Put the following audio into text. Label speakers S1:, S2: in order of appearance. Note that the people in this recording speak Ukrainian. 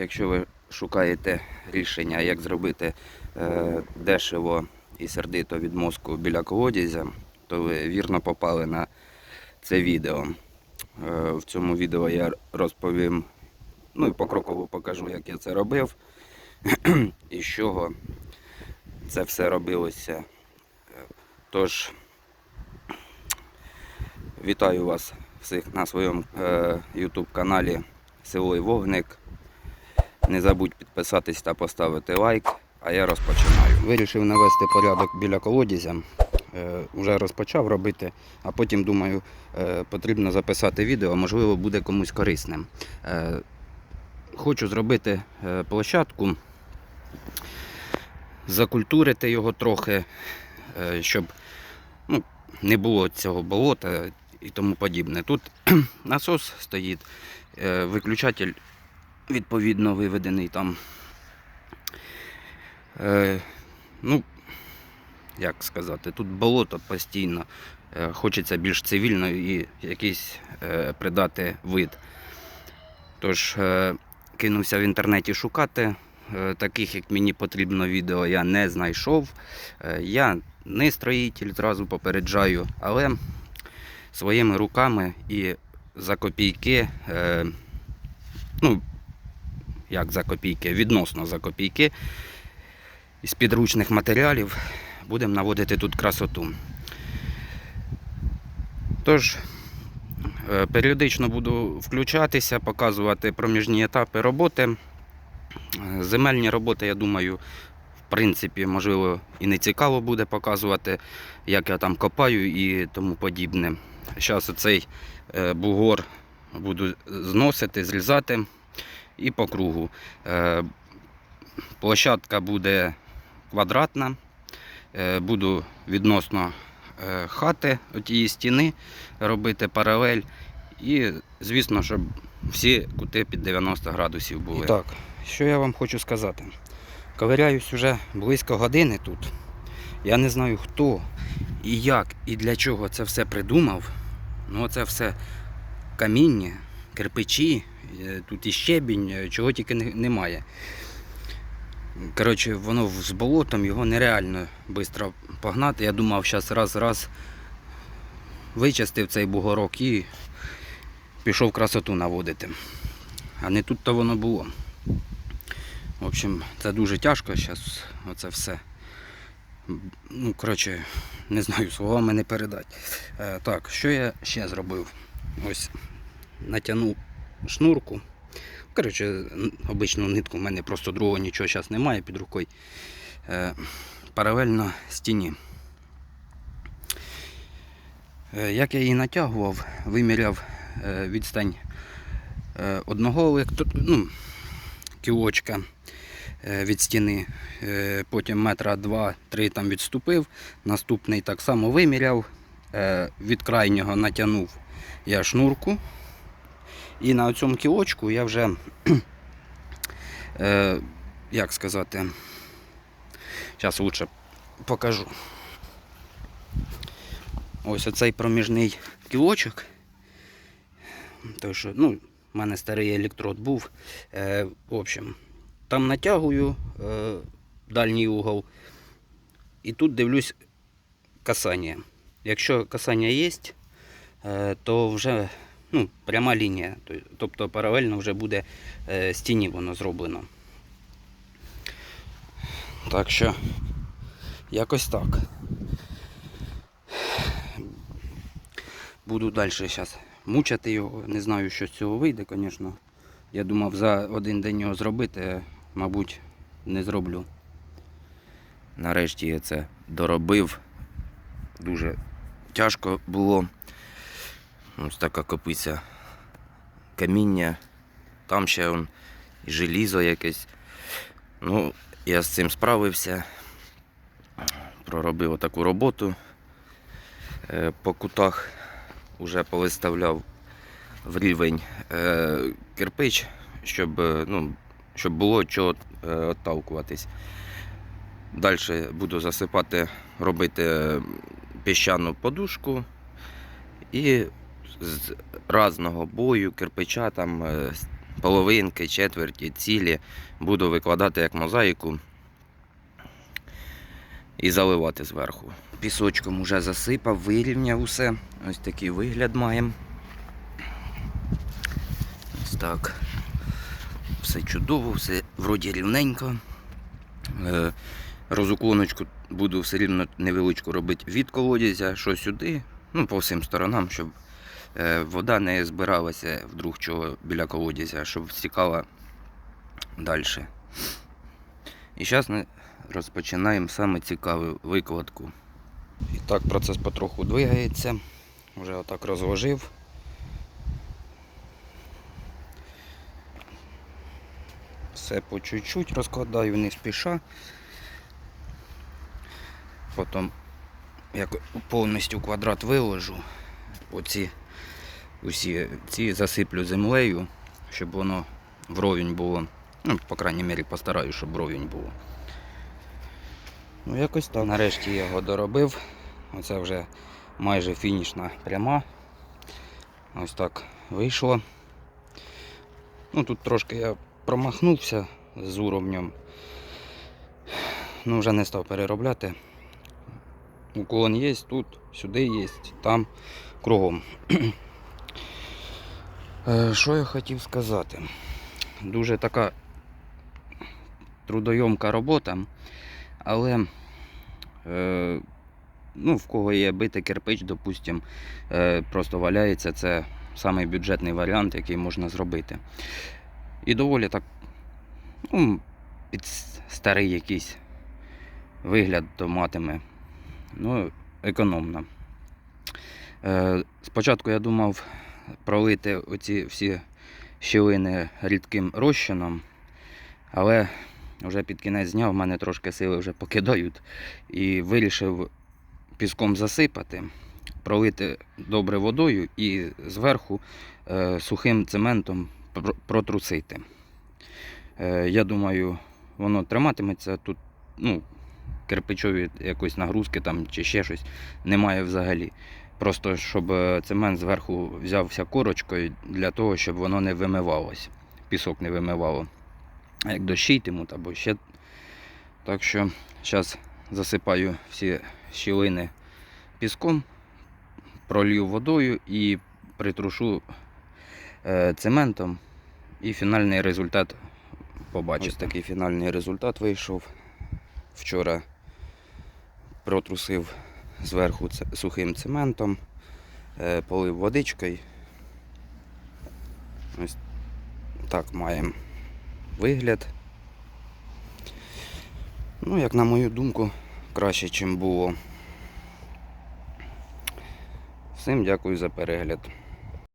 S1: Якщо ви шукаєте рішення, як зробити е, дешево і сердито від мозку біля колодязя, то ви вірно попали на це відео. Е, в цьому відео я розповім, ну і покроково покажу, як я це робив і з чого це все робилося. Е, Тож, вітаю вас всіх на своєму е, YouTube каналі Село Вогник. Не забудь підписатись та поставити лайк, а я розпочинаю. Вирішив навести порядок біля колодязя. Е, Уже розпочав робити, а потім думаю, е, потрібно записати відео, можливо, буде комусь корисним. Е, Хочу зробити е, площадку, закультурити його трохи, е, щоб ну, не було цього болота і тому подібне. Тут насос стоїть, е, виключатель відповідно виведений там. Е, ну, як сказати, тут болото постійно. Е, Хочеться більш цивільно і якийсь е, придати вид. Тож е, кинувся в інтернеті шукати. Е, Таких, як мені потрібно відео, я не знайшов. Е, Я не строїтель, зразу попереджаю, але своїми руками і за копійки, е, ну, як за копійки, відносно за копійки, із підручних матеріалів будемо наводити тут красоту. Тож, е, періодично буду включатися, показувати проміжні етапи роботи. Е, Земельні роботи, я думаю, в принципі, можливо, і не цікаво буде показувати, як я там копаю і тому подібне. Зараз оцей е, бугор буду зносити, зрізати і по кругу. Е, Площадка буде квадратна. Е, Буду відносно е, хати, тієї стіни робити паралель. І, звісно, щоб всі кути під 90 градусів були. Так, що я вам хочу сказати. Ковиряюсь вже близько години тут. Я не знаю хто і як, і для чого це все придумав. Ну, це все каміння, кирпичі, е, тут і щебінь, е, чого тільки немає. Коротше, воно з болотом його нереально швидко погнати. Я думав, зараз раз-раз вичистив цей бугорок і пішов красоту наводити. А не тут-то воно було. В общем, це дуже тяжко зараз оце все. Ну, коротше, не знаю, словами не передати. Е, так, що я ще зробив? Ось натягнув шнурку. Коротше, обичну нитку, в мене просто другого нічого зараз немає під рукою. Е, паралельно стіні. Е, як я її натягував, виміряв е, відстань одного ну, кілочка від стіни, потім метра два-три там відступив, наступний так само виміряв, від крайнього натягнув я шнурку. І на цьому кілочку я вже, е, як сказати, зараз лучше покажу. Ось оцей проміжний кілочок. Тому що, ну, в мене старий електрод був. Е, в общем, там натягую е, дальній угол. І тут дивлюсь касання. Якщо касання є, е, то вже ну, пряма лінія. Тобто паралельно вже буде е, стіні воно зроблено. Так що якось так. Буду далі зараз мучити його. Не знаю, що з цього вийде, звісно. Я думав за один день його зробити, мабуть, не зроблю. Нарешті я це доробив. Дуже тяжко було. Ось така копиця каміння. Там ще он, і желізо якесь. Ну, я з цим справився. Проробив таку роботу. Е, По кутах вже повиставляв в рівень е, кирпич, щоб, е, ну, щоб було чого е. Далі буду засипати, робити піщану подушку і з різного бою, кирпича, там, е, половинки, четверті, цілі буду викладати як мозаїку і заливати зверху. Пісочком уже засипав, вирівняв усе. Ось такий вигляд маємо. Ось так. Все чудово, все вроді рівненько. Е, Розуклоночку буду все рівно невеличку робити від колодязя, що сюди, ну по всім сторонам, щоб вода не збиралася вдруг чого біля колодязя, щоб стікала далі. І зараз ми розпочинаємо саме цікаву викладку. І так процес потроху двигається. Вже отак розложив. Все по чуть-чуть розкладаю, не спіша. Потім як повністю квадрат виложу, оці усі ці засиплю землею, щоб воно вровень було. Ну, по крайній мірі постараюсь, щоб вровень було. Ну, якось так. Нарешті я його доробив. Оце вже майже фінішна пряма. Ось так вийшло. Ну тут трошки я промахнувся з уровнем. Ну, вже не став переробляти. Уклон є тут, сюди є, там, кругом. Е, Що я хотів сказати? Дуже така трудойомка робота, але е, ну, в кого є битий кирпич, допустим, е, просто валяється, це самий бюджетний варіант, який можна зробити. І доволі так ну, під старий якийсь вигляд то матиме. Ну, економно. Спочатку я думав пролити оці всі щілини рідким розчином, але вже під кінець дня в мене трошки сили вже покидають і вирішив піском засипати, пролити добре водою і зверху е, сухим цементом протрусити. Е, я думаю, воно триматиметься тут, ну, кирпичові якоїсь нагрузки там чи ще щось немає взагалі. Просто щоб е, цемент зверху взявся корочкою для того, щоб воно не вимивалось, пісок не вимивало. А як дощі йтимуть або ще. Так що зараз засипаю всі щілини піском, пролью водою і притрушу е, цементом. І фінальний результат побачите. Ось такий фінальний результат вийшов. Вчора протрусив зверху сухим цементом, е, полив водичкою. Ось так маємо вигляд. Ну, як на мою думку, краще, ніж було. Всім дякую за перегляд.